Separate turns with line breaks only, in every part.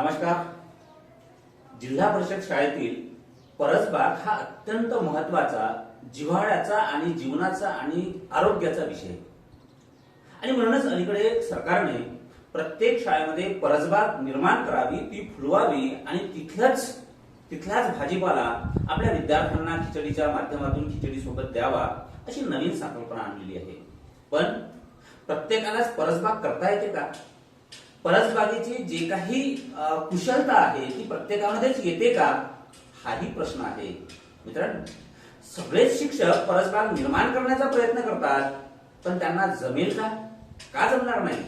नमस्कार. जिल्हा परिषद शाळेतील परसबाग हा अत्यंत महत्त्वाचा जिव्हाळ्याचा आणि जीवनाचा आणि आरोग्याचा विषय. आणि म्हणूनच अलीकडे सरकारने प्रत्येक शाळेमध्ये परसबाग निर्माण करावी ती फुलवावी आणि तिथल्याच तिथलाच भाजीपाला आपल्या विद्यार्थ्यांना खिचडीच्या माध्यमातून खिचडी सोबत द्यावा अशी नवीन संकल्पना आणलेली आहे. पण प्रत्येकालाच परसबाग करता येते का? परसबागेची जे काही कुशलता आहे ती प्रत्येकामध्येच येते का? हाही प्रश्न आहे. मित्रांनो सगळेच शिक्षक परसबाग निर्माण करण्याचा प्रयत्न करतात पण त्यांना जमेल का? का जमणार नाही?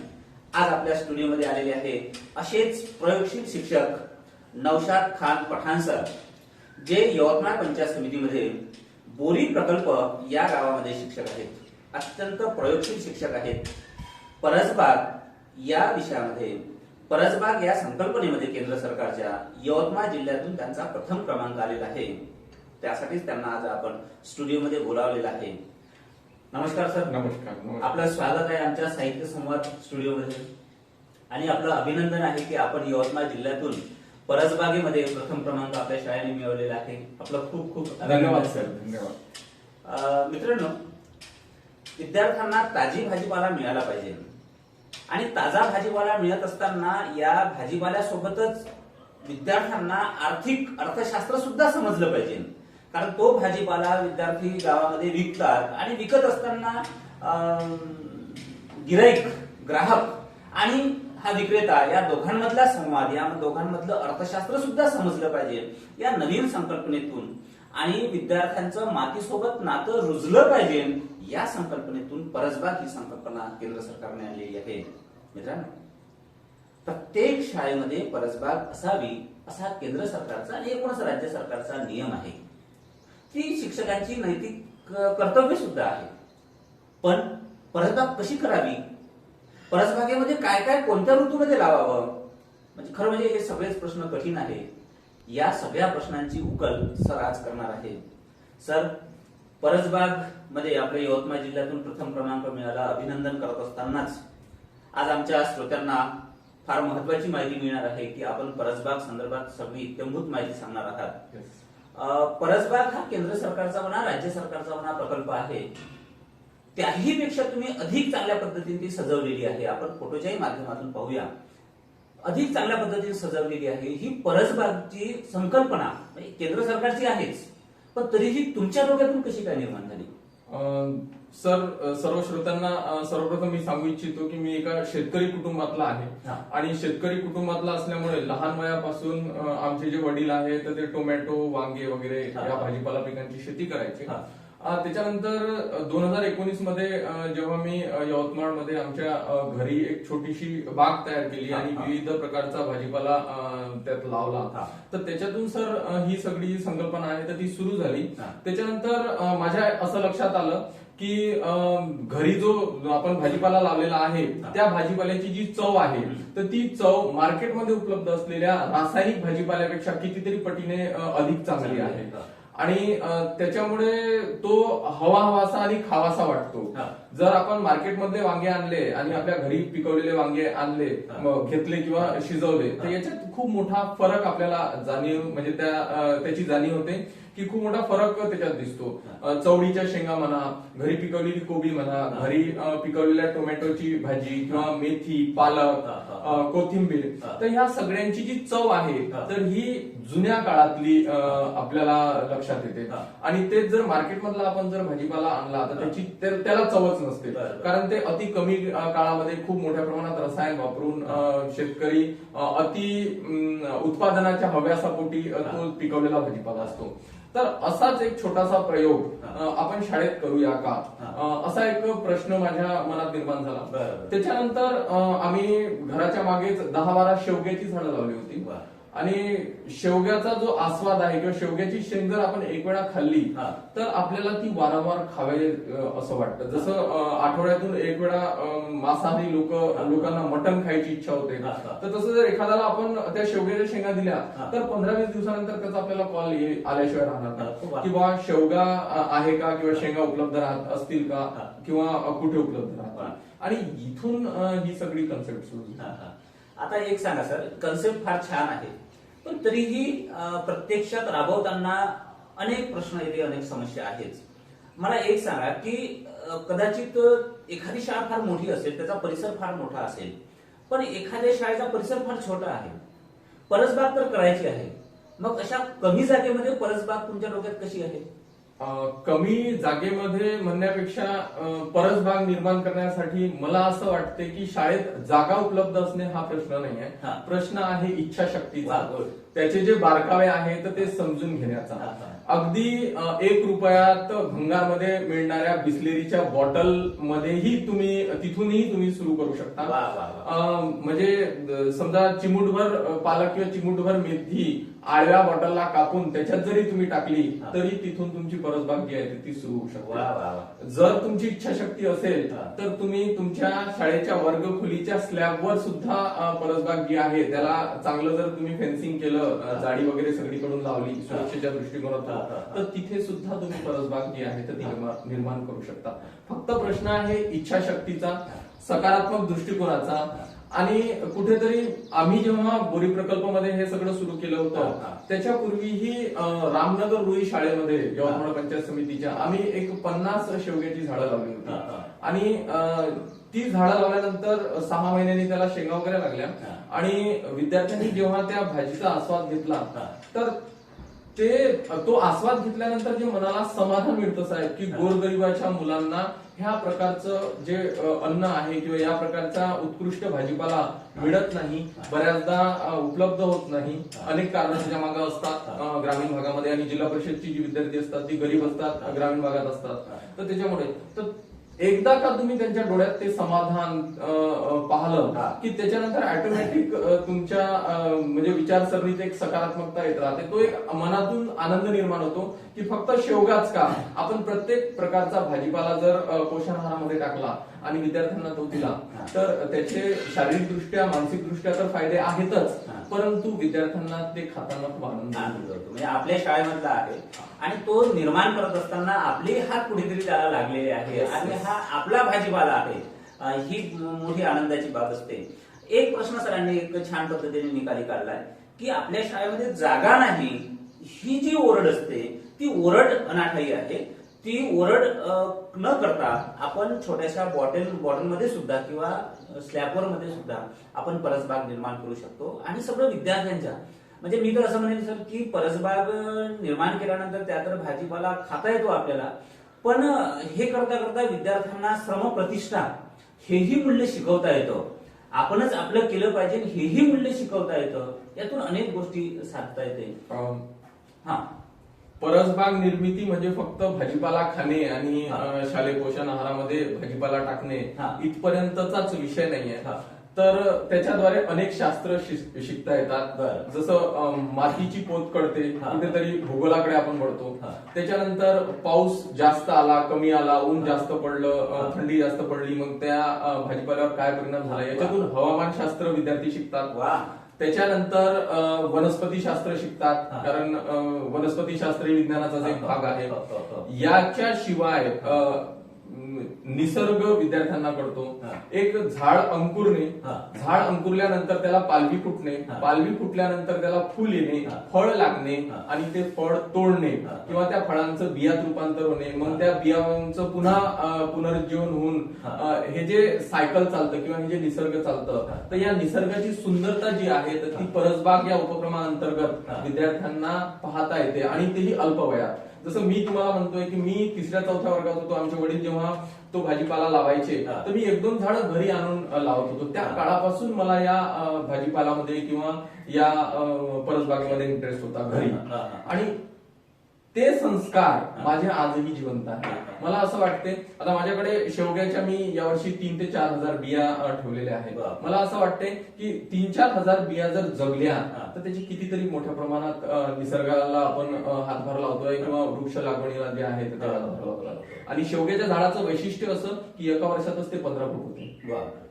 आज आपल्या स्टुडिओमध्ये आलेले आहे असेच प्रयोगशील शिक्षक नौशाद खान पठाण सर जे यवतमाळ पंचायत समितीमध्ये बोरी प्रकल्प या गावामध्ये शिक्षक आहेत. अत्यंत प्रयोगशील शिक्षक आहेत. परसबाग या विषयामध्ये परसबाग या संकल्पनेमध्ये केंद्र सरकारच्या यवतमाळ जिल्ह्यातून त्यांचा प्रथम क्रमांक आलेला आहे. त्यासाठीच त्यांना आज आपण स्टुडिओमध्ये बोलावलेलं आहे. नमस्कार सर.
नमस्कार.
आपलं स्वागत आहे आमच्या साहित्य संवाद स्टुडिओमध्ये. आणि आपलं अभिनंदन आहे की आपण यवतमाळ जिल्ह्यातून परसबागेमध्ये प्रथम क्रमांक आपल्या शाळेने मिळवलेला आहे. आपलं खूप खूप
धन्यवाद सर. धन्यवाद.
मित्रांनो विद्यार्थ्यांना ताजी भाजीपाला मिळाला पाहिजे. आणि ताजा भाजीपाला मिळत असताना या भाजीपाल्यासोबतच विद्यार्थ्यांना आर्थिक अर्थशास्त्र सुद्धा समजलं पाहिजे. कारण तो भाजीपाला विद्यार्थी गावामध्ये विकतात आणि विकत असताना गिराईक ग्राहक आणि हा विक्रेता या दोघांमधला संवाद या दोघांमधलं अर्थशास्त्र सुद्धा समजलं पाहिजे या नवीन संकल्पनेतून. आणि विद्यार्थ्यांचं मातीसोबत नातं रुजलं पाहिजे या संकल्पनेतून परसबाग ही संकल्पना केंद्र सरकारने आणलेली आहे. मित्रांनो प्रत्येक शाळेमध्ये परसबाग असावी असा केंद्र सरकारचा आणि एकूणच राज्य सरकारचा नियम आहे. ती शिक्षकांची नैतिक कर्तव्य सुद्धा आहे. पण परसबाग कशी करावी? परसबागेमध्ये काय काय कोणत्या ऋतूमध्ये लावावं? म्हणजे खरं म्हणजे हे सगळेच प्रश्न कठीण आहे. या सगळ्या प्रश्नांची उकल सर आज करणार आहे सर परसबागमध्ये आपल्या यवतमाळ जिल्ह्यातून प्रथम क्रमांक मिळाला. अभिनंदन करत असतानाच आज आमच्या श्रोत्यांना फार महत्वाची माहिती मिळणार आहे की आपण परसबाग संदर्भात सगळी इत्यंभूत माहिती सांगणार आहात.
Yes.
परसबाग हा केंद्र सरकारचा म्हणा राज्य सरकारचा म्हणा प्रकल्प आहे. त्याही पेक्षा तुम्ही अधिक चांगल्या पद्धतीने ती सजवलेली आहे. आपण फोटोच्याही माध्यमातून पाहूया. अधिक चांगल्या पद्धतीने सजवलेली आहे. ही परसबागची संकल्पना म्हणजे केंद्र सरकारची आहेच. पण तरीही तुमच्या डोक्यातून कशी काय निर्माण झाली?
अं, सर सर्व श्रोत्यांना सर्वप्रथम मी सांगू इच्छितो की मी एका शेतकरी कुटुंबातला आहे. आणि शेतकरी कुटुंबातला असल्यामुळे लहान वयापासून आमचे जे वडील आहेत तर ते टोमॅटो वांगे वगैरे. या भाजीपाला पिकांची शेती करायची त्याच्यानंतर दोन हजार एकोणीसमध्ये जेव्हा मी यवतमाळमध्ये आमच्या घरी एक छोटीशी बाग तयार केली आणि. विविध प्रकारचा भाजीपाला त्यात लावला. तर त्याच्यातून सर ही सगळी संकल्पना आहे तर ती सुरू झाली. त्याच्यानंतर माझ्या असं लक्षात आलं की घरी जो आपण भाजीपाला लावलेला आहे. त्या भाजीपाल्याची जी चव आहे. तर ती चव मार्केटमध्ये उपलब्ध असलेल्या रासायनिक भाजीपाल्यापेक्षा कितीतरी पटीने अधिक चांगली आहे आणि त्याच्यामुळे तो हवा हवासा आणि खावासा वाटतो. जर आपण मार्केटमधले वांगे आणले आणि आपल्या घरी पिकवलेले वांगे आणले घेतले किंवा शिजवले तर. याच्यात खूप मोठा फरक आपल्याला जाणीव म्हणजे त्या त्याची जाणीव होते की खूप मोठा फरक त्याच्यात दिसतो चवळीच्या शेंगा म्हणा घरी पिकवलेली कोबी म्हणा. घरी पिकवलेल्या टोमॅटोची भाजी किंवा मेथी पालक कोथिंबीर. तर ह्या सगळ्यांची जी चव आहे. तर ही जुन्या काळातली आपल्याला लक्षात येते. आणि तेच जर मार्केटमधला आपण जर भाजीपाला आणला तर. त्याची त्या- त्याला चवच नसते. कारण ते अति कमी काळामध्ये खूप मोठ्या प्रमाणात रसायन वापरून शेतकरी अति उत्पादनाच्या हव्यासापोटी तो पिकवलेला भाजीपाला असतो तर असाच एक छोटासा प्रयोग आपण शाळेत करूया का? असा एक प्रश्न माझ्या मनात निर्माण झाला. त्याच्यानंतर आम्ही घराच्या मागेच दहा बारा शेवग्याची झाडं लावली होती. आणि शेवग्याचा जो आस्वाद आहे किंवा शेवग्याची शेंग जर आपण एक वेळा खाल्ली. तर आपल्याला ती वारंवार खावे असं वाटतं जसं आठवड्यातून एक वेळा मांसाहारी लोक लोकांना मटण खायची इच्छा होते. तर तसं जर एखाद्याला आपण त्या शेवग्याच्या शेंगा दिल्या. तर पंधरा वीस दिवसानंतर त्याचा आपल्याला कॉल आल्याशिवाय राहणार नाही किंवा शेवगा आहे का किंवा शेंगा उपलब्ध राहत असतील का. किंवा कुठे उपलब्ध. राहतात आणि इथून ही सगळी कन्सेप्ट सुरू.
आता एक सांगा सर कन्सेप्ट फार छान आहे पण तरीही प्रत्यक्षात राबवताना अनेक प्रश्न येते अनेक समस्या आहेच. मला एक सांगा की कदाचित एखादी शाळा फार मोठी असेल त्याचा परिसर फार मोठा असेल पण एखाद्या शाळेचा परिसर फार छोटा आहे परसबाग तर करायची आहे मग अशा कमी जागेमध्ये परसबाग तुमच्या डोक्यात कशी आहे?
कमी जागेमध्ये म्हणण्यापेक्षा अं, परसबाग निर्माण करण्यासाठी मला असं वाटते की शाळेत जागा उपलब्ध असणे हा प्रश्न नाही
हा.
आहे प्रश्न आहे इच्छाशक्तीचा. त्याचे जे बारकावे आहेत ते समजून घेण्याचा. अगदी एक रुपयात भंगारमध्ये मिळणाऱ्या बिस्लेरीच्या बॉटल मध्येही तुम्ही तिथूनही तुम्ही सुरू करू शकता म्हणजे समजा चिमूटभर पालक किंवा चिमूटभर मेथी आडव्या बॉटलला कापून त्याच्यात जरी तुम्ही टाकली. तरी तिथून तुमची परसबाग जी आहे ती सुरू होऊ शकते जर तुमची इच्छाशक्ती असेल. तर तुम्ही तुमच्या शाळेच्या वर्गखोलीच्या स्लॅबवर सुद्धा परसबाग जी आहे त्याला चांगलं जर तुम्ही फेन्सिंग केलं. जाळी वगैरे सगळीकडून लावली सुरक्षेच्या दृष्टिकोनातून
हा, हा, हा.
तर तिथे सुद्धा तुम्ही परसबाग जी आहे तर निर्माण करू शकता फक्त प्रश्न आहे इच्छाशक्तीचा सकारात्मक दृष्टिकोनाचा आणि कुठेतरी आम्ही जेव्हा बोरी प्रकल्पामध्ये हे सगळं सुरू केलं होतं. त्याच्यापूर्वीही रामनगर रुई शाळेमध्ये यवतमाळ पंचायत समितीच्या आम्ही एक पन्नास शेवग्याची झाडं लावली होती. आणि ती झाडं लावल्यानंतर सहा महिन्यांनी त्याला शेंगा वगैरे लागल्या. आणि विद्यार्थ्यांनी जेव्हा त्या भाजीचा आस्वाद घेतला. तर ते तो आस्वाद घेतल्यानंतर जे मनाला समाधान मिळतं साहेब की. गोरगरिबाच्या मुलांना ह्या प्रकारचं जे अन्न आहे किंवा या प्रकारचा उत्कृष्ट भाजीपाला मिळत नाही बऱ्याचदा उपलब्ध होत नाही. अनेक कारण त्याच्यामागे असतात ग्रामीण भागामध्ये आणि जिल्हा परिषदची जी विद्यार्थी असतात ती गरीब असतात. ग्रामीण भागात. असतात तर त्याच्यामुळे तर एकदा का तुम्ही त्यांच्या डोळ्यात ते समाधान पाहिलं. की त्याच्यानंतर ऑटोमॅटिक तुमच्या म्हणजे विचारसरणीत एक सकारात्मकता येत राहते तो एक मनातून आनंद निर्माण होतो की फक्त शेवगाच का आपण प्रत्येक प्रकारचा भाजीपाला जर पोषण आहारामध्ये टाकला आणि विद्यार्थ्यांना तो दिला. तर त्याचे शारीरिक दृष्ट्या मानसिक दृष्ट्या तर फायदे आहेतच. परंतु विद्यार्थ्यांना ते खाताना खूप आनंद
आनंद
होतो.
म्हणजे आपल्या शाळेमधला आहे. आणि तो निर्माण करत असताना आपले हात कुठेतरी त्याला लागलेले आहे.
Yes,
आणि
yes.
हा आपला भाजीपाला आहे. अं, ही मोठी आनंदाची बाब असते. एक प्रश्न सरांनी एक छान पद्धतीने निकाली काढलाय की आपल्या शाळेमध्ये जागा नाही ही जी ओरड असते ती ओरड अनाठाई आहे. ती ओरड अं, न करता आपण छोट्याशा बॉटल बॉटलमध्ये सुद्धा किंवा स्लॅबवर मध्ये सुद्धा आपण परसबाग निर्माण करू शकतो. आणि सगळं विद्यार्थ्यांच्या. म्हणजे मी तर असं म्हणेन सर की परसबाग निर्माण केल्यानंतर त्या तर भाजीपाला खाता येतो आपल्याला. पण हे करता करता विद्यार्थ्यांना श्रम प्रतिष्ठा हेही मूल्य शिकवता येतं. आपणच आपलं केलं पाहिजे हेही मूल्य शिकवता येतं. यातून अनेक गोष्टी साधता येते. हा.
परसबाग निर्मिती म्हणजे फक्त भाजीपाला खाणे आणि शालेय पोषण आहारामध्ये भाजीपाला टाकणे
हा.
इथपर्यंतचाच विषय नाहीये
हा.
तर त्याच्याद्वारे अनेक शास्त्र शिक- शिकता येतात. जसं मातीची पोत कळते. कुठेतरी भूगोलाकडे आपण वळतो. त्याच्यानंतर पाऊस जास्त आला कमी आला ऊन. जास्त पडलं. थंडी जास्त पडली मग त्या भाजीपाल्यावर काय परिणाम झाला याच्यातून हवामानशास्त्र विद्यार्थी शिकतात त्याच्यानंतर वनस्पतीशास्त्र शिकतात. कारण वनस्पतीशास्त्र विज्ञानाचाच एक भाग आहे.
हो, हो, हो.
याच्याशिवाय अ, म, निसर्ग विद्यार्थ्यांना करतो
हा.
एक झाड अंकुरणे. झाड अंकुरल्यानंतर त्याला पालवी फुटणे. पालवी फुटल्यानंतर त्याला फुल येणे. फळ लागणे. आणि ते फळ तोडणे. किंवा त्या फळांचं बियात रूपांतर होणे. मग त्या बियांचं पुन्हा पुनरुज्जीवन होऊन
हा.
जे सायकल चालतं किंवा हे जे निसर्ग चालतं. तर या निसर्गाची सुंदरता जी आहे तर ती परसबाग या उपक्रमाअंतर्गत. विद्यार्थ्यांना पाहता येते आणि तेही अल्प वयात जसं मी तुम्हाला म्हणतोय की मी तिसऱ्या चौथ्या वर्गात होतो आमचे वडील जेव्हा तो भाजीपाला लावायचे. तर मी एक दोन झाडं घरी आणून लावत होतो त्या. काळापासून मला या भाजीपालामध्ये किंवा या परसबागेमध्ये इंटरेस्ट होता घरी. आणि ते संस्कार. माझे आजही जिवंत आहेत. मला असं वाटते आता माझ्याकडे शेवग्याच्या मी यावर्षी तीन ते चार हजार बिया ठेवलेल्या आहेत. मला असं वाटते की तीन चार हजार बिया जर जगल्या. तर त्याची कितीतरी मोठ्या प्रमाणात निसर्गाला आपण हातभार लावतोय किंवा वृक्ष लागवडीला जे आहे ते हातभार लावतोय आणि शेवग्याच्या झाडाचं वैशिष्ट्य असं की एका वर्षातच ते पंधरा फूट होते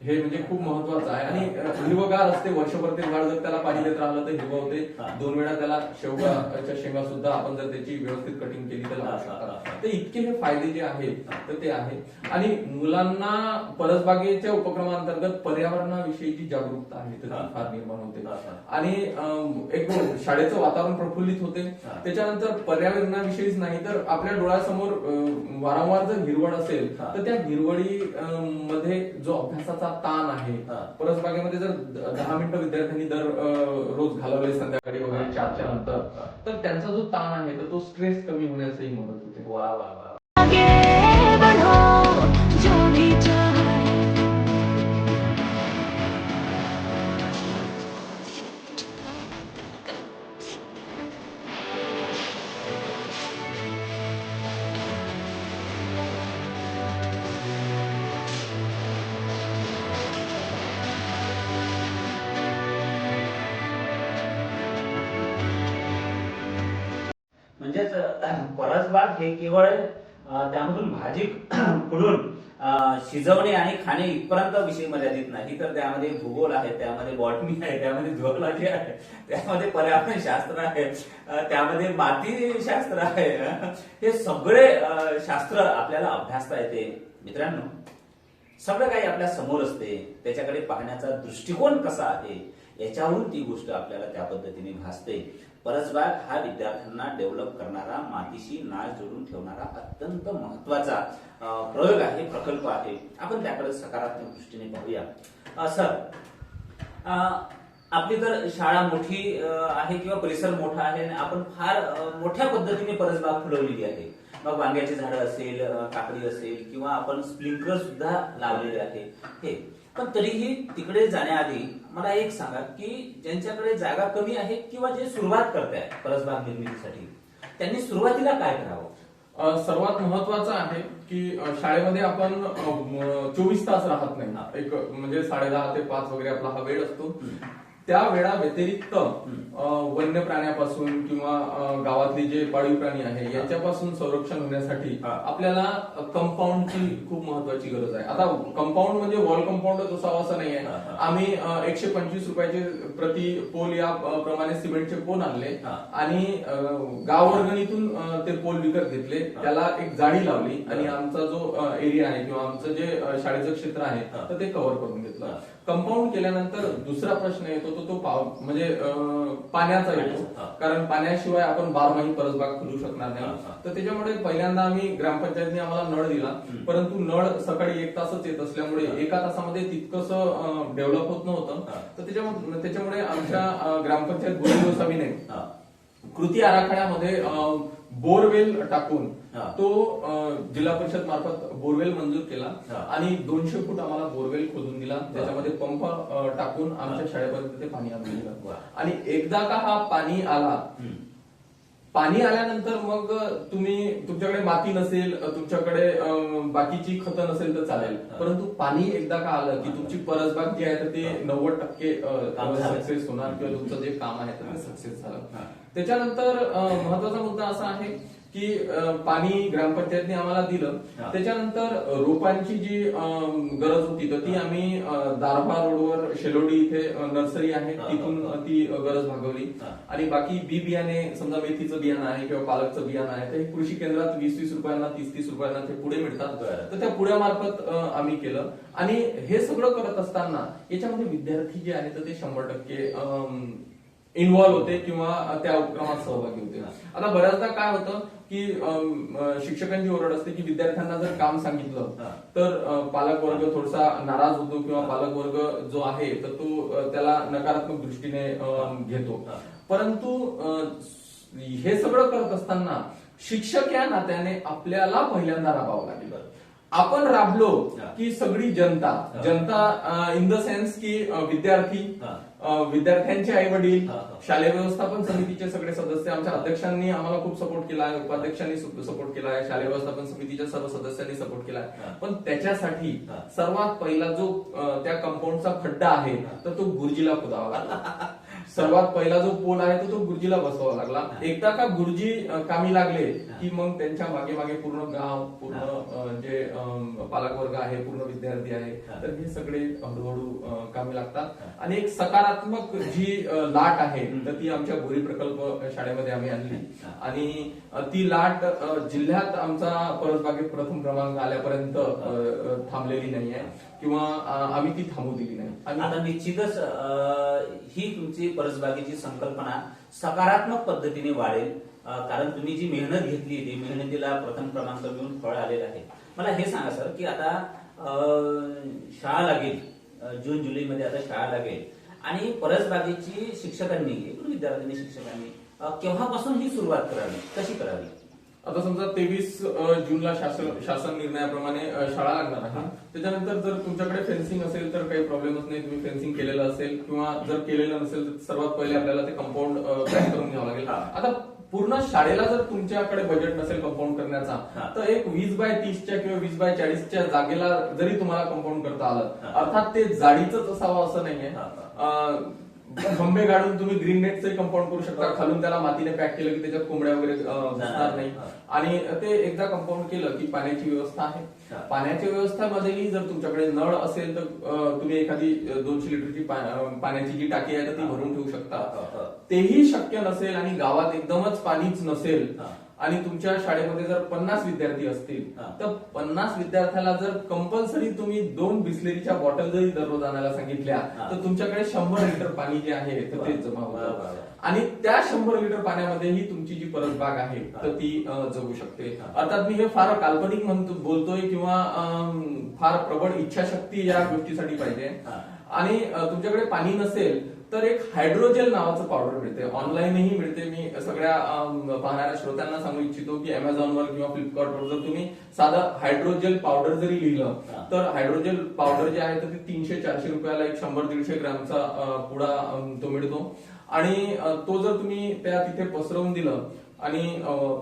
हे म्हणजे खूप महत्वाचं आहे आणि हिरवगार असते वर्षभर ते झाड जर त्याला पाणी देत राहिलं तर हिरवं होते. दोन वेळा त्याला शेवगाच्या शेंगा सुद्धा आपण जर त्याची व्यवस्थित कटिंग केली तर लावू शकतात. तर इतके हे फायदे जे आहेत तर ते आहे आणि मुलांना परसबागेच्या उपक्रमांतर्गत पर्यावरणाविषयीची जागरूकता आहे तर ती. फार निर्माण होते. आणि एक शाळेचं वातावरण प्रफुल्लित होते. त्याच्यानंतर पर्यावरणाविषयीच नाही तर आपल्या डोळ्यासमोर वारंवार जर हिरवळ असेल. तर त्या हिरवळी अम, मध्ये जो अभ्यासाचा ताण आहे. परसबागेमध्ये जर दहा मिनिटं विद्यार्थ्यांनी दर रोज घालवले संध्याकाळी वगैरे चारच्या नंतर तर त्यांचा जो ताण आहे तर तो स्ट्रेस कमी होण्यासही मदत होते.
वा वा वा. हे केवळ त्यामधून भाजी खुडून शिजवणे आणि खाणे इथपर्यंत विषय मर्यादित नाही. तर त्यामध्ये भूगोल आहे त्यामध्ये बॉटनी आहे त्यामध्ये झुऑलॉजी आहे त्यामध्ये पर्यावरण शास्त्र आहे त्यामध्ये माती शास्त्र आहे. हे सगळे शास्त्र आपल्याला अभ्यासता येते. मित्रांनो सगळं काही आपल्यासमोर असते. त्याच्याकडे पाहण्याचा दृष्टिकोन कसा आहे याच्यावरून ती गोष्ट आपल्याला त्या पद्धतीने भासते. परसबाग हा विद्यार्थ्यांना डेव्हलप करणारा मातीशी नाळ जोडून ठेवणारा अत्यंत महत्त्वाचा प्रयोग आहे प्रकल्प आहे. आपण त्याकडे सकारात्मक दृष्टीने पाहूया. सर आपली तर शाळा मोठी आहे किंवा परिसर मोठा आहे आणि आपण फार मोठ्या पद्धतीने परसबाग फुलवलेली आहे. मग वांग्याची झाडं असेल काकडी असेल किंवा आपण स्प्रिंकलर सुद्धा लावलेले आहे. हे पण तरीही तिकडे जाण्याआधी मला एक सांगा की ज्यांच्याकडे जागा कमी आहे किंवा जे सुरुवात करताय परसबाग निर्मितीसाठी त्यांनी सुरुवातीला काय करावं
सर्वात महत्वाचं आहे की शाळेमध्ये आपण चोवीस तास राहत. नाही एक म्हणजे साडेदहा ते पाच वगैरे आपला हा वेळ असतो. त्या वेळा व्यतिरिक्त वन्य प्राण्यापासून किंवा गावातले जे पाळीव प्राणी आहे याच्यापासून संरक्षण होण्यासाठी. आपल्याला कंपाऊंडची खूप महत्वाची गरज आहे आता कंपाऊंड म्हणजे वॉल कंपाऊंडच असावं असं नाही आहे. आम्ही एकशे पंचवीस रुपयाचे प्रति पोल या प्रमाणे सिमेंटचे पोल आणले. आणि अ, गाव वर्गणीतून अ, ते पोल विकत घेतले. त्याला एक जाळी लावली आणि. आमचा जो एरिया आहे किंवा आमचं जे शाळेचं क्षेत्र आहे. तर ते कव्हर करून घेतलं. कंपाऊंड केल्यानंतर दुसरा प्रश्न येतो तो तो पाव म्हणजे पाण्याचा येतो. कारण पाण्याशिवाय आपण बारमाही परसबाग खोलू शकणार नाही. तर त्याच्यामुळे पहिल्यांदा आम्ही ग्रामपंचायतने आम्हाला नळ दिला. परंतु नळ सकाळी एक तासच येत असल्यामुळे एका तासामध्ये तितकंस डेव्हलप होत नव्हतं. तर त्याच्यामुळे त्याच्यामुळे आमच्या ग्रामपंचायत गोळी गोसावीने. कृती आराखड्यामध्ये बोरवेल टाकून. तो जिल्हा परिषद मार्फत बोरवेल मंजूर केला. आणि दोनशे फूट आम्हाला बोरवेल खोदून दिला त्याच्यामध्ये पंप टाकून आमच्या शाळेपर्यंत ते पाणी आणून दिलं. आणि एकदा का हा पाणी आला. पाणी आल्यानंतर मग तुम्ही तुमच्याकडे माती नसेल तुमच्याकडे बाकीची खतं नसेल तर चालेल. परंतु पाणी एकदा का आलं की तुमची परसबाग जी आहे तर ते. नव्वद टक्के. सक्सेस होणार किंवा तुमचं जे काम आहे ते सक्सेस झालं. त्याच्यानंतर महत्त्वाचा मुद्दा असा आहे की पाणी ग्रामपंचायतने आम्हाला दिलं. त्याच्यानंतर रोपांची जी गरज होती तर ती आम्ही दारभा रोडवर शेलोडी इथे नर्सरी आहे. तिथून ती गरज भागवली. आणि बाकी बी बियाणे समजा मेथीचं बियाणं आहे किंवा पालकचं बियाणं आहे तर हे कृषी केंद्रात वीस वीस रुपयांना तीस तीस रुपयांना ते पुढे मिळतात. तर त्या पुढ्यामार्फत आम्ही केलं आणि हे सगळं करत असताना याच्यामध्ये विद्यार्थी जे आहेत तर ते शंभर टक्के इन्व्हॉल्व्ह होते किंवा त्या उपक्रमात सहभागी होते आता बऱ्याचदा काय होतं की शिक्षकांची ओरड असते की विद्यार्थ्यांना जर काम सांगितलं. तर पालक वर्ग थोडासा नाराज होतो किंवा पालक वर्ग जो आहे तर तो त्याला नकारात्मक दृष्टीने घेतो. परंतु हे सगळं करत असताना शिक्षक या नात्याने आपल्याला पहिल्यांदा राबावं लागेल. आपण राबलो. की सगळी जनता. जनता इन द सेन्स की विद्यार्थी विद्यार्थ्यांचे आई वडील. शालेय व्यवस्थापन समितीचे सगळे सदस्य आमच्या अध्यक्षांनी आम्हाला खूप सपोर्ट केला आहे उपाध्यक्षांनी सपोर्ट केला आहे शालेय व्यवस्थापन समितीच्या सर्व सदस्यांनी सपोर्ट केला. आहे पण त्याच्यासाठी. सर्वात पहिला जो त्या कंपाऊंडचा खड्डा आहे तर तो गुरुजीला खोदावा लागला सर्वात पहिला जो पोल आहे तो तो गुरुजीला बसवावा लागला. एकदा का गुरुजी कामी लागले की मग त्यांच्या मागे मागे पूर्ण गाव पूर्ण जे पालक पालकवर्ग आहे पूर्ण विद्यार्थी आहे तर हे सगळे हळूहळू कामी लागतात. आणि एक सकारात्मक जी लाट आहे तर ती आमच्या गोरी प्रकल्प शाळेमध्ये आम्ही आणली. आणि ती लाट जिल्ह्यात आमचा परसबागे प्रथम क्रमांक आल्यापर्यंत अ, अ, थांबलेली नाहीये. किंवा आम्ही ती थांबू दिली नाही. आणि
आता निश्चितच अं, ही तुमची परसबागेची संकल्पना सकारात्मक पद्धतीने वाढेल. कारण तुम्ही जी मेहनत घेतली ती मेहनतीला प्रथम क्रमांक मिळून फळ आलेलं आहे. मला हे सांगा सर की आता अं, शाळा लागेल. जून जुलैमध्ये आता शाळा लागेल. आणि परसबागेची शिक्षकांनी विद्यार्थ्यांनी शिक्षकांनी केव्हापासून ही सुरुवात करावी? कशी करावी?
आता समजा तेवीस जूनला शासन शासन निर्णयाप्रमाणे शाळा लागणार आहे त्याच्यानंतर जर तुमच्याकडे फेन्सिंग असेल तर काही प्रॉब्लेमच नाही तुम्ही फेन्सिंग केलेलं असेल किंवा जर केलेलं नसेल तर सर्वात पहिले आपल्याला ते कंपाऊंड पॅक करून घ्यावं लागेल. आता पूर्ण शाळेला जर तुमच्याकडे बजेट नसेल कंपाऊंड करण्याचा. तर एक वीस बाय तीसच्या किंवा वीस बाय चाळीसच्या जागेला जरी तुम्हाला कंपाऊंड करता आलं. अर्थात ते जाडीच असावं असं नाहीये
हा,
खंबे गाडून तुम्ही ग्रीन नेटचे कंपाऊंड करू शकता खालून त्याला मातीने पॅक केलं की त्याच्यात कोंबड्या वगैरे अ, घुसणार नाही. आणि ते एकदा कंपाऊंड केलं की पाण्याची व्यवस्था आहे
हा.
पाण्याच्या व्यवस्थेमध्येही जर तुमच्याकडे नळ असेल तर तुम्ही एखादी दोनशे लिटरची पाण्याची जी टाकी आहे तर ती
हा.
भरून ठेवू शकता. तेही शक्य नसेल आणि गावात एकदमच पाणीच नसेल. आणि तुमच्या शाळेमध्ये जर पन्नास विद्यार्थी असतील. तर पन्नास विद्यार्थ्याला जर कंपल्सरी तुम्ही दोन बिस्लेरीच्या बॉटल जरी दररोज आणायला सांगितल्या. तर तुमच्याकडे शंभर लिटर पाणी जे आहे तर ते. जमा होतं. आणि त्या शंभर लिटर पाण्यामध्येही तुमची जी परसबाग आहे. तर ती जगू शकते. अर्थात मी हे फार काल्पनिक म्हणतो बोलतोय किंवा फार प्रबळ इच्छाशक्ती या गोष्टीसाठी पाहिजे. आणि तुमच्याकडे पाणी नसेल तर एक हायड्रोजेल नावाचं पावडर मिळते ऑनलाईनही मिळते मी सगळ्या पाहणाऱ्या श्रोत्यांना सांगू इच्छितो की अमेझॉनवर किंवा फ्लिपकार्टवर जर तुम्ही साधं हायड्रोजेल पावडर जरी लिहिलं. तर हायड्रोजेल पावडर जे आहे तर ते तीनशे चारशे रुपयाला एक शंभर दीडशे ग्रॅमचा पुडा तो मिळतो. आणि तो जर तुम्ही त्या तिथे पसरवून दिलं आणि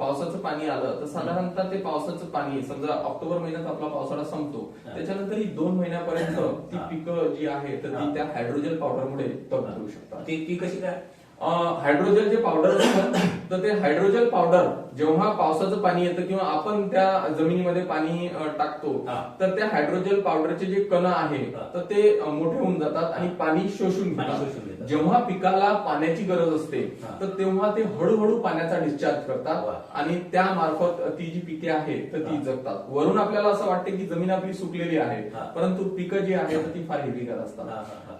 पावसाचं पाणी आलं तर साधारणतः ते पावसाचं पाणी समजा ऑक्टोबर महिन्यात आपला पावसाळा संपतो. त्याच्यानंतर ही दोन महिन्यापर्यंत ती. पिकं जी आहे तर. ती त्या हायड्रोजेल पावडरमुळे तग धरू शकतात
ती ती कशी काय
अ, हायड्रोजेल जे पावडर असतं तर ते हायड्रोजेल पावडर जेव्हा पावसाचं पाणी येतं किंवा आपण त्या जमिनीमध्ये पाणी टाकतो. तर त्या हायड्रोजेल पावडरचे जे कण आहे. तर ते मोठे होऊन जातात आणि पाणी शोषून घेतात. जेव्हा पिकाला पाण्याची गरज असते. तर तेव्हा ते हळूहळू पाण्याचा डिस्चार्ज. करतात आणि त्या मार्फत ती जी पिके आहेत तर ती. जगतात वरून आपल्याला असं वाटते की जमीन आपली सुकलेली आहे. परंतु पिकं जी आहेत ती फार हिरवीगार असतात.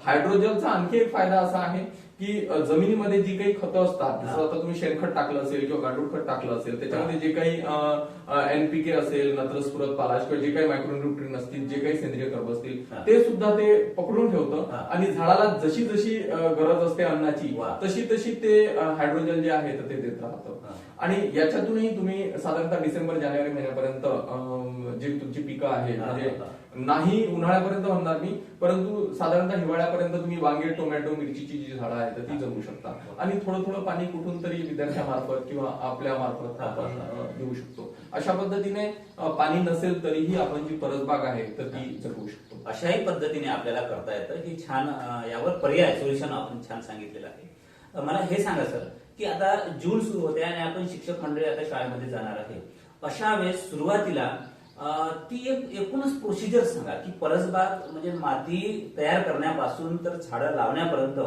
हायड्रोजनचा आणखी एक फायदा असा आहे की जमिनीमध्ये जी काही खतं असतात जसं. आता तुम्ही शेणखत टाकलं असेल किंवा गांडूळ खत टाकलं असेल त्याच्यामध्ये जे काही एनपीके असेल नत्रस्फुरत पालाश किंवा जे काही मायक्रोन्युट्रिन असतील जे काही सेंद्रिय कर्ब असतील. ते सुद्धा ते पकडून ठेवतं. आणि झाडाला जशी जशी गरज असते अन्नाची. तशी तशी ते हायड्रोजन जे आहे तर ते देत राहतं. आणि याच्यातूनही तुम्ही साधारणतः डिसेंबर जानेवारी महिन्यापर्यंत जी तुमची पिकं आहेत म्हणजे. नाही उन्हाळ्यापर्यंत म्हणणार मी परंतु साधारणतः हिवाळ्यापर्यंत तुम्ही वांगे टोमॅटो मिरचीची जी झाडं आहेत ती जगू शकता. आणि थोडं थोडं पाणी कुठून तरी विद्यार्थ्यामार्फत किंवा आपल्या मार्फत आपण देऊ शकतो. अशा पद्धतीने पाणी नसेल तरीही आपण जी परसबाग आहे तर ती जगवू शकतो.
अशाही पद्धतीने आपल्याला करता येतं ही छान यावर पर्याय सोल्युशन आपण छान सांगितलेलं आहे. मला हे सांगा सर की आता जून सुरू होते आणि आपण शिक्षक मंडळी आता शाळेमध्ये जाणार आहे. अशा वेळेस सुरुवातीला ती एक एकूणच प्रोसिजर सांगा की परसबाग म्हणजे माती तयार करण्यापासून तर झाडं लावण्यापर्यंत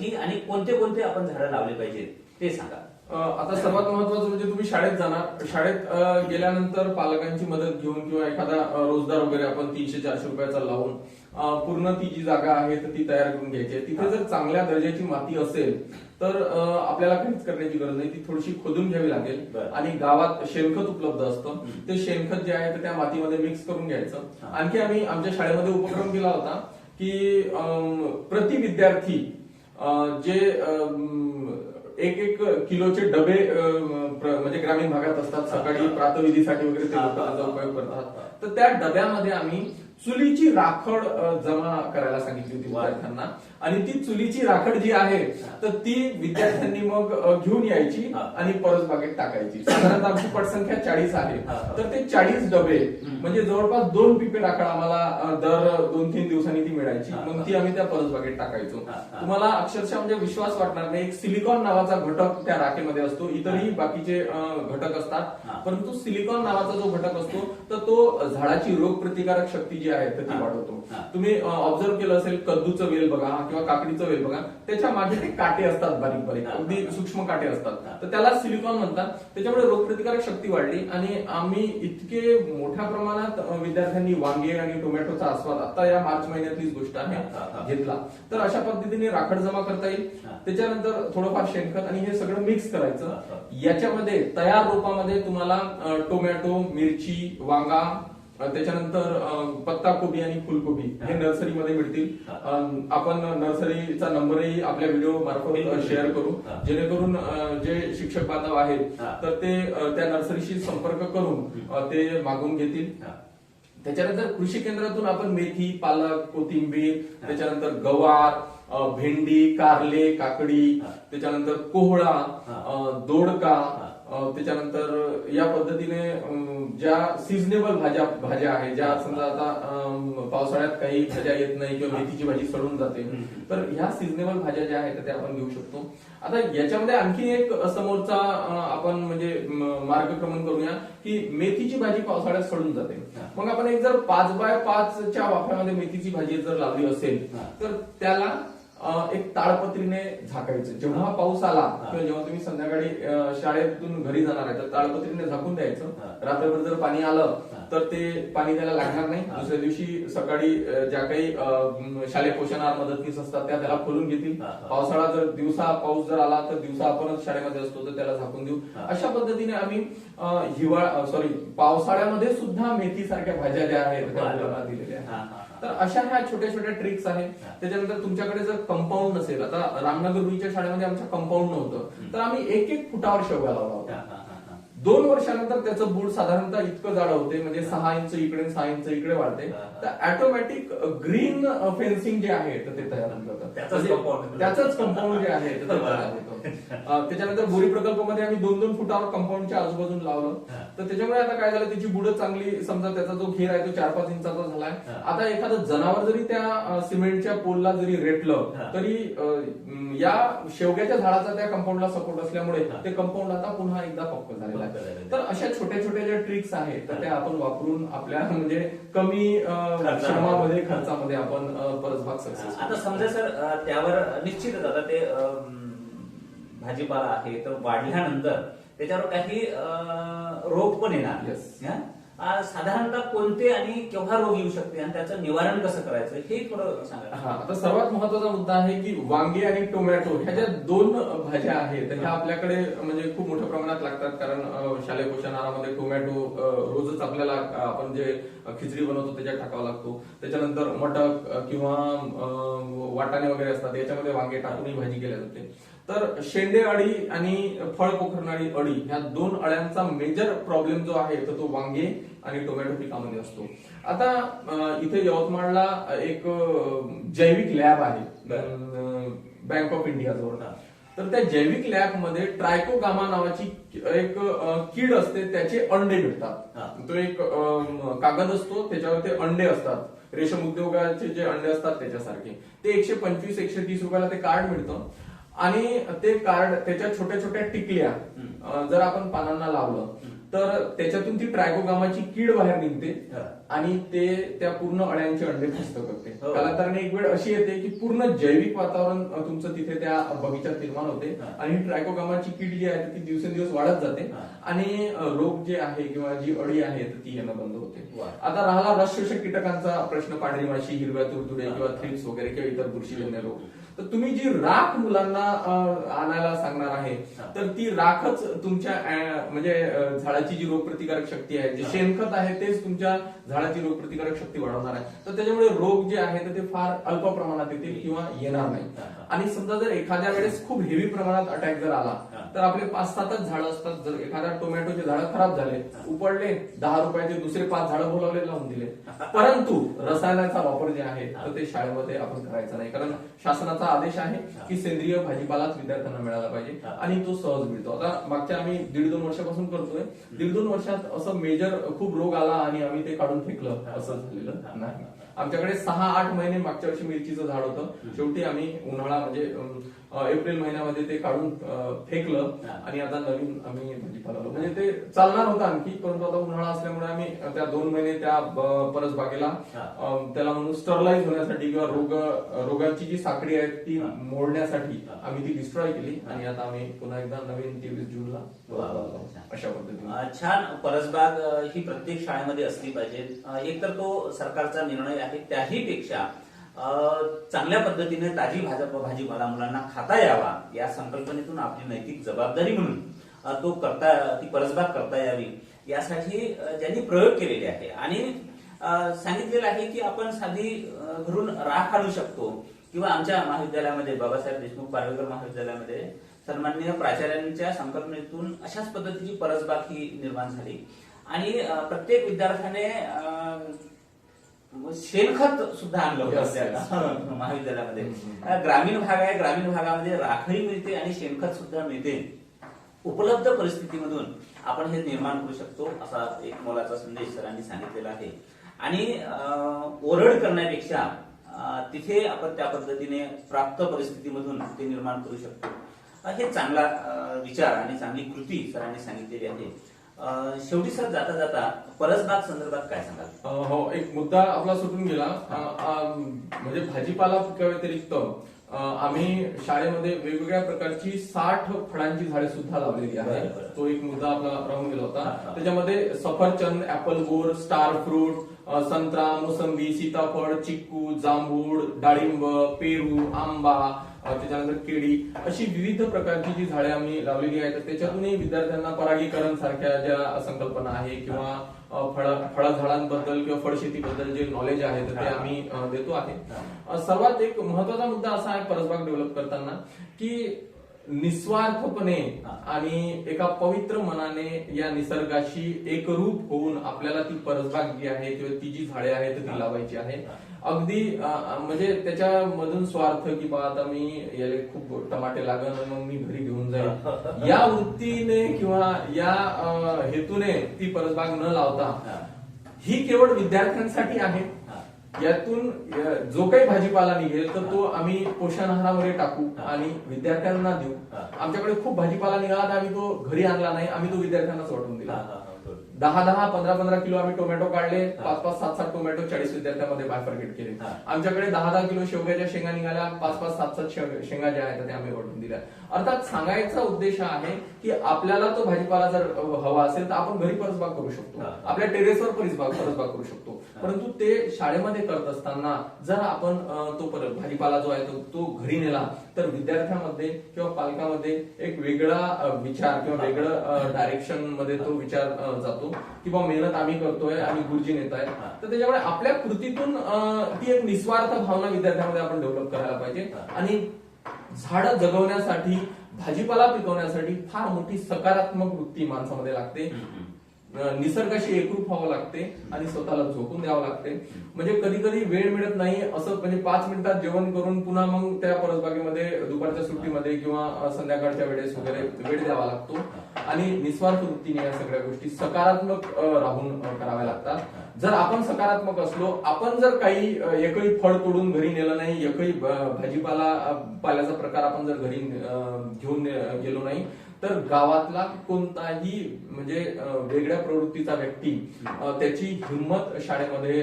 ही आणि कोणते कोणते आपण झाडं लावले पाहिजेत ते सांगा.
आता सर्वात महत्वाचं म्हणजे तुम्ही शाळेत जाणार शाळेत गेल्यानंतर पालकांची मदत घेऊन किंवा एखादा रोजदार वगैरे आपण तीनशे चारशे रुपयाचा लावून पूर्ण ती जी जागा आहे तर ती तयार करून घ्यायची आहे. तिथे जर चांगल्या दर्जाची माती असेल तर आपल्याला काहीच करण्याची गरज नाही ती थोडीशी खोदून घ्यावी लागेल. आणि गावात शेणखत उपलब्ध असतं. ते शेणखत जे आहे तर त्या मातीमध्ये मिक्स करून घ्यायचं. आणखी आम्ही आमच्या शाळेमध्ये उपक्रम केला होता की प्रति विद्यार्थी जे एक एक किलोचे डबे म्हणजे ग्रामीण भागात असतात सकाळी प्रातविधीसाठी वगैरे ते. उपयोग करतात तर त्या डब्यामध्ये आम्ही चुलीची राखड जमा करायला सांगितली होती. विद्यार्थ्यांना आणि ती चुलीची राखड जी आहे तर ती विद्यार्थ्यांनी मग घेऊन यायची. आणि परसबागेत टाकायची साधारणतः आमची पटसंख्या चाळीस आहे. तर ते चाळीस डबे. म्हणजे जवळपास दोन पिपे राखड आम्हाला दर दोन तीन दिवसांनी ती मिळायची मग. ती आम्ही त्या परसबागेत टाकायचो
हा, हा.
तुम्हाला अक्षरशः म्हणजे विश्वास वाटणार नाही एक सिलिकॉन नावाचा घटक त्या राखेमध्ये असतो इतरही बाकीचे घटक असतात. परंतु सिलिकॉन नावाचा जो घटक असतो तर तो झाडाची रोग प्रतिकारक शक्ती जी आहे तर ती. वाढवतो. तुम्ही ऑब्झर्व केलं असेल कद्दूचं वेल बघा किंवा काकडीचं वेल बघा त्याच्यामागे ते काटे असतात बारीक बारीक. अगदी सूक्ष्म काटे. असतात तर त्याला सिलिकॉन म्हणतात त्याच्यामुळे रोगप्रतिकारक शक्ती वाढली आणि आम्ही इतके मोठ्या प्रमाणात विद्यार्थ्यांनी वांगे आणि टोमॅटोचा आस्वाद आता या मार्च महिन्यातलीच गोष्ट. आहे घेतला तर अशा पद्धतीने राखड जमा करता येईल. त्याच्यानंतर थोडंफार शेणखत आणि हे सगळं मिक्स करायचं. याच्यामध्ये तयार रोपामध्ये तुम्हाला टोमॅटो मिरची वांगा त्याच्यानंतर अ, पत्ताकोबी आणि फुलकोबी हे. नर्सरीमध्ये मिळतील आपण नर्सरीचा नंबरही आपल्या व्हिडिओ मार्फत. शेअर करू. जेणेकरून जे शिक्षक बांधव आहेत. तर ते त्या नर्सरीशी संपर्क करून ते मागून घेतील. त्याच्यानंतर कृषी केंद्रातून आपण मेथी पालक कोथिंबीर. त्याच्यानंतर गवार भेंडी कारले काकडी. त्याच्यानंतर कोहळा दोडका त्याच्यानंतर या पद्धतीने ज्या सिजनेबल भाज्या भाज्या आहेत ज्या समजा आता पावसाळ्यात काही भाज्या येत नाही किंवा. मेथीची भाजी सडून जाते. तर ह्या सिजनेबल भाज्या ज्या आहेत त्या आपण घेऊ शकतो आता याच्यामध्ये आणखी एक समोरचा आपण म्हणजे मार्गक्रमण करूया की मेथीची भाजी पावसाळ्यात सडून जाते. मग आपण एक जर पाच बाय पाचच्या वाफ्यामध्ये मेथीची भाजी जर लावली असेल. तर त्याला एक ताडपत्रीने झाकायचं जेव्हा पाऊस आला. किंवा जेव्हा तुम्ही संध्याकाळी शाळेतून घरी जाणार आहे तर ताडपत्रीने झाकून द्यायचं. रात्रभर जर पाणी आलं. तर ते पाणी त्याला लागणार नाही. दुसऱ्या दिवशी सकाळी ज्या काही शालेय पोषणाहार मदतनीस असतात त्या त्याला खोलून घेतील. पावसाळा जर दिवसा पाऊस जर आला तर दिवसा आपणच शाळेमध्ये असतो तर त्याला झाकून देऊ. अशा पद्धतीने आम्ही हिवाळा सॉरी पावसाळ्यामध्ये सुद्धा मेथी सारख्या भाज्या ज्या आहेत त्या दिलेल्या आहेत. तर अशा ह्या छोट्या छोट्या ट्रिक्स आहेत. त्याच्यानंतर तुमच्याकडे जर कंपाऊंड नसेल आता रामनगर रुईच्या शाळेमध्ये आमच्या कंपाऊंड नव्हतं तर आम्ही एक एक फुटावर शेवगा लावला होता. दोन वर्षानंतर त्याचं बूड साधारणतः इतकं जाड होते म्हणजे सहा इंच इकडे सहा इंच इकडे वाढते. तर ऑटोमॅटिक ग्रीन फेन्सिंग जे आहे तर ते तयार जातं
त्याचंच
कंपाऊंड जे आहे तर तयार होतं त्याच्यानंतर बोरी प्रकल्पामध्ये आम्ही दोन दोन फुटावर कंपाऊंडच्या आजूबाजूला लावलं. तर त्याच्यामुळे आता काय झालं त्याची बुड चांगली समजा त्याचा जो घेर आहे तो चार पाच इंचाचा झालाय. आता एखादं जनावर जरी त्या सिमेंटच्या पोलला जरी रेटलं. तरी या शेवग्याच्या झाडाचा त्या कंपाऊंडला सपोर्ट असल्यामुळे. ते कंपाऊंड आता पुन्हा एकदा पक्क झालेलं आहे तर अशा छोट्या छोट्या ज्या ट्रिक्स आहेत तर. त्या आपण वापरून आपल्या म्हणजे कमी. श्रमामध्ये खर्चामध्ये आपण परसबाग सक्सेस
आता समजा सर त्यावर निश्चितच आता ते भाजीपाला आहे तर वाढल्यानंतर त्याच्यावर काही रोग पण येणार साधारणतः कोणते आणि केव्हा रोग येऊ शकते आणि त्याचं निवारण कसं करायचं हे थोडं सांगा.
हा आता सर्वात महत्त्वाचा मुद्दा आहे की वांगे आणि टोमॅटो ह्या ज्या दोन भाज्या आहेत ह्या आपल्याकडे म्हणजे खूप मोठ्या प्रमाणात लागतात. कारण शालेय पोषण आहारामध्ये टोमॅटो रोजच आपल्याला आपण जे खिचडी बनवतो त्याच्यात टाकावा लागतो. त्याच्यानंतर मटक किंवा अं, वाटाणे वगैरे असतात याच्यामध्ये वांगे टाकूनही भाजी केल्या जाते. तर शेंडे अळी आणि फळ पोखरणारी अळी ह्या दोन अळ्यांचा मेजर प्रॉब्लेम जो आहे तर तो वांगे आणि टोमॅटो पिकामध्ये असतो. आता इथे यवतमाळला एक जैविक लॅब आहे बँक ऑफ इंडिया जवळ. तर त्या जैविक लॅबमध्ये ट्रायकोगामा नावाची एक कीड असते त्याचे अंडे. मिळतात. तो एक कागद असतो त्याच्यावर ते अंडे असतात. रेशम उद्योगाचे जे अंडे असतात त्याच्यासारखे. ते एकशे पंचवीस एकशे तीस रुपयाला ते कार्ड मिळतं. आणि ते कार्ड त्याच्या छोट्या छोट्या टिकल्या जर आपण पानांना लावलं तर त्याच्यातून ती ट्रायकोगामाची कीड बाहेर निघते
हा.
आणि ते त्या पूर्ण अळ्यांचे अंडे फस्त करते
हो.
कालांतराने एक वेळ अशी येते की पूर्ण जैविक वातावरण तुमचं तिथे त्या बगीच्यात निर्माण होते
हा.
आणि ट्रायकोगामाची कीड जी आहे ती दिवसेंदिवस वाढत जाते
हा.
आणि रोग जे आहे किंवा जी अळी आहे ती येणं बंद होते. आता राहिला रस शोषक कीटकांचा प्रश्न पांढरी माशी हिरव्या तुडतुडे
हा.
किंवा थ्रिप्स वगैरे किंवा इतर बुरशीजन्य रोग तर तुम्ही जी राख मुलांना आणायला सांगणार आहे. तर ती राखच तुमच्या म्हणजे झाडाची जी रोगप्रतिकारक शक्ती आहे जे. शेणखत आहे तेच तुमच्या झाडाची रोगप्रतिकारक शक्ती वाढवणार आहे तर त्याच्यामुळे रोग जे आहे ते फार अल्प प्रमाणात येतील किंवा येणार नाही. आणि समजा जर एखाद्या वेळेस खूप हेवी प्रमाणात अटॅक जर आला. तर आपले पाच सातच झाडं असतात. जर एखाद्या टोमॅटोचे झाडं खराब झाले उपडले दहा रुपयाचे दुसरे पाच झाडं बोलावले लावून दिले. परंतु रसायनाचा वापर जे आहे तर ते शाळेमध्ये आपण करायचा नाही. कारण शासनाचा आदेश आहे की सेंद्रिय भाजीपालाच विद्यार्थ्यांना मिळाला पाहिजे. आणि तो सहज मिळतो. आता मागच्या आम्ही दीड दोन वर्षापासून करतोय. दीड दोन वर्षात असं मेजर खूप रोग आला आणि आम्ही ते काढून फेकलं. असं झालेलं नाही. आमच्याकडे सहा आठ महिने मागच्या वर्षी मिरचीचं झाड होतं. शेवटी आम्ही उन्हाळा म्हणजे एप्रिल महिन्यामध्ये ते काढून फेकलं. आणि आता नवीन आम्ही भाजीपाला लावलो. म्हणजे ते चालणार होतं आणखी परंतु आता उन्हाळा असल्यामुळे आम्ही त्या दोन महिने त्या परसबागेला त्याला म्हणून स्टरलाइज होण्यासाठी किंवा रोग रोगाची जी साखळी आहे ती. मोडण्यासाठी. आम्ही ती डिस्ट्रॉय केली आणि आता आम्ही पुन्हा एकदा नवीन तेवीस जूनला. अशा पद्धतीने
छान परसबाग ही प्रत्येक शाळेमध्ये असली पाहिजे अ, एक तर तो सरकारचा निर्णय आहे त्याही पेक्षा चांगल्या पद्धतीने ताजी भाजप भाजीपाला मुलांना खाता यावा या संकल्पनेतून आपली नैतिक जबाबदारी म्हणून तो करता ती परसबाग करता यावी यासाठी ज्यांनी प्रयोग केलेले आहे. आणि सांगितलेलं आहे की आपण साधी घरून राख आणू शकतो किंवा आमच्या महाविद्यालयामध्ये बाबासाहेब देशमुख पारवेकर महाविद्यालयामध्ये सन्मान्य प्राचार्यांच्या संकल्पनेतून अशाच पद्धतीची परसबाग ही निर्माण झाली. आणि प्रत्येक विद्यार्थ्याने शेणखत सुद्धा आणलं होतं महाविद्यालयामध्ये. ग्रामीण भाग आहे ग्रामीण भागामध्ये राखही मिळते आणि शेणखत सुद्धा मिळते. उपलब्ध परिस्थितीमधून आपण हे निर्माण करू शकतो असा एक मोलाचा संदेश सरांनी सांगितलेला आहे. आणि ओरड करण्यापेक्षा तिथे आपण त्या पद्धतीने प्राप्त परिस्थितीमधून ते निर्माण करू शकतो. हे चांगला विचार आणि चांगली कृती सरांनी सांगितलेली आहे. शेवटी सर जाता जाता परसबाग संदर्भात काय सांगाल
हो एक मुद्दा आपला सुटून गेला म्हणजे भाजीपाला पिका व्यतिरिक्त अ, आम्ही शाळेमध्ये वेगवेगळ्या प्रकारची साठ फळांची झाडे सुद्धा लावलेली आहे. तो एक मुद्दा आपला राहून गेला होता. त्याच्यामध्ये सफरचंद ऍपल बोर स्टार फ्रूट संत्रा मोसंबी सीताफळ चिक्कू जांभूळ डाळिंब पेरू आंबा त्याच्यानंतर केळी अशी विविध प्रकारची जी झाडे आम्ही लावलेली आहेत त्याच्यातूनही विद्यार्थ्यांना परागीकरण सारख्या ज्या संकल्पना आहे किंवा फळ फळ फळझाडांबद्दल किंवा फळशेतीबद्दल जे नॉलेज आहे ते आम्ही देतो आहे. सर्वात एक महत्त्वाचा मुद्दा असा आहे परसबाग डेव्हलप करताना की निस्वार्थपणे आणि एका पवित्र मनाने या निसर्गाशी एकरूप होऊन आपल्याला ती परसबाग जी आहे किंवा ती जी झाडे आहेत ती लावायची आहे. अगदी म्हणजे त्याच्यामधून स्वार्थ की बा आता मी याला खूप टमाटे लागन आणि मग मी घरी घेऊन जाईल या वृत्तीने किंवा या हेतूने ती परसबाग न लावता ही केवळ विद्यार्थ्यांसाठी आहे? यातून जो काही भाजीपाला निघेल तर तो आम्ही पोषण आहारामध्ये टाकू आणि विद्यार्थ्यांना देऊ. आमच्याकडे खूप भाजीपाला निघाला तर आम्ही तो घरी आणला नाही आम्ही तो विद्यार्थ्यांनाच वाटून दिला. दहा दहा पंधरा पंधरा किलो आम्ही टोमॅटो काढले. पाच पाच सात सात टोमॅटो चाळीस विद्यार्थ्यांमध्ये बायफर्केट केले. आमच्याकडे दहा दहा किलो शेवग्याच्या शेंगा निघाल्या पाच पाच सात सात शेंगा ज्या आहेत त्या आम्ही वाटून दिल्या. अर्थात सांगायचा उद्देश आहे की आपल्याला तो भाजीपाला जर हवा असेल तर आपण घरी परसबाग करू शकतो. आपल्या टेरेसवर परसबाग परसबाग करू शकतो. परंतु ते शाळेमध्ये करत असताना जर आपण तो भाजीपाला जो आहे तो तो घरी नेला तर विद्यार्थ्यामध्ये किंवा पालकामध्ये एक वेगळा विचार किंवा वेगळं डायरेक्शनमध्ये तो विचार अ, जातो की बा मेहनत आम्ही करतोय आणि गुरुजी नेत आहेत. तर त्याच्यामुळे आपल्या कृतीतून ती एक निस्वार्थ भावना विद्यार्थ्यांमध्ये आपण डेव्हलप करायला पाहिजे. आणि झाडं जगवण्यासाठी भाजीपाला पिकवण्यासाठी फार मोठी सकारात्मक वृत्ती माणसामध्ये लागते. निसर्गाशी एकरूप व्हावं लागते आणि स्वतःला झोकून द्यावं लागते. म्हणजे कधी कधी वेळ मिळत नाही असं म्हणजे पाच मिनिटात जेवण करून पुन्हा मग त्या परसबागेमध्ये दुपारच्या सुट्टीमध्ये किंवा संध्याकाळच्या वेळेस वगैरे वेळ द्यावा लागतो. आणि निस्वार्थ वृत्तीने या सगळ्या गोष्टी सकारात्मक राहून कराव्या लागतात. जर आपण सकारात्मक असलो आपण जर काही एकही फळ तोडून घरी नेलं नाही एकही भाजीपाला पाल्याचा प्रकार आपण जर घरी घेऊन गेलो नाही तर गावातला कोणताही म्हणजे वेगळ्या प्रवृत्तीचा व्यक्ती त्याची हिंमत शाळेमध्ये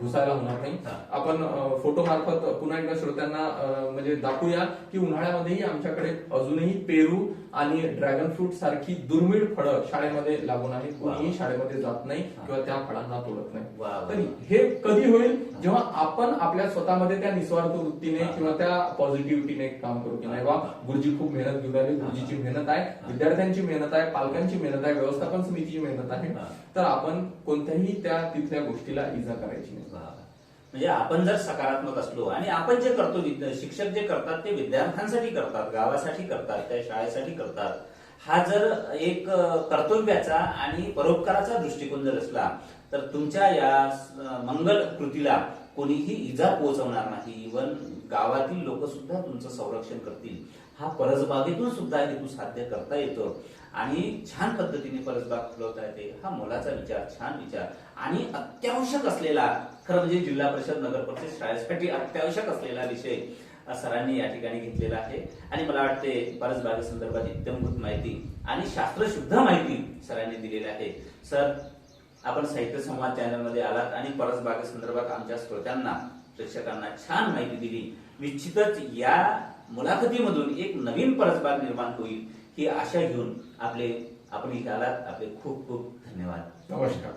घुसायला होणार नाही. आपण फोटो मार्फत पुन्हा एकदा श्रोत्यांना म्हणजे दाखवूया की उन्हाळ्यामध्येही आमच्याकडे अजूनही पेरू आणि ड्रॅगन फ्रूट सारखी दुर्मिळ फळं शाळेमध्ये लागून आहेत. कोणीही शाळेमध्ये जात नाही. किंवा त्या फळांना तोडत नाही. तर हे कधी होईल जेव्हा आपण आपल्या स्वतःमध्ये त्या निस्वार्थ वृत्तीने. किंवा त्या पॉझिटिव्हिटीने काम करू की नाही बा गुरुजी खूप मेहनत घेऊन राहिले गुरुजीची मेहनत आहे विद्यार्थ्यांची मेहनत आहे पालकांची मेहनत आहे व्यवस्थापन समितीची मेहनत आहे. तर आपण कोणत्याही त्या तिथल्या गोष्टीला इजा करायची नाही.
म्हणजे आपण जर सकारात्मक असलो आणि आपण जे करतो शिक्षक जे करतात ते विद्यार्थ्यांसाठी करतात गावासाठी करतात त्या शाळेसाठी करतात. हा जर एक कर्तव्याचा आणि परोपकाराचा दृष्टिकोन जर असला तर तुमच्या या मंगल कृतीला कोणीही इजा पोहोचवणार नाही. इवन गावातील लोक सुद्धा तुमचं संरक्षण करतील. हा परसबागेतून सुद्धा हेतू साध्य करता येतो. आणि छान पद्धतीने परसबाग फुलवता येते. हा मोलाचा विचार छान विचार. आणि अत्यावश्यक असलेला खरं म्हणजे जिल्हा परिषद नगर परिषद शाळेसाठी अत्यावश्यक असलेला विषय सरांनी या ठिकाणी घेतलेला आहे. आणि मला वाटते परसबागेसंदर्भात इत्यंभूत माहिती आणि शास्त्रशुद्ध माहिती सरांनी दिलेली आहे. सर आपण साहित्य संवाद चॅनलमध्ये आलात आणि परसबागेसंदर्भात आमच्या श्रोत्यांना प्रेक्षकांना छान माहिती दिली. निश्चितच या मुलाखतीमधून एक नवीन परसबाग निर्माण होईल ही आशा घेऊन आपले आपण इथे आलात. आपले खूप खूप धन्यवाद.
नमस्कार.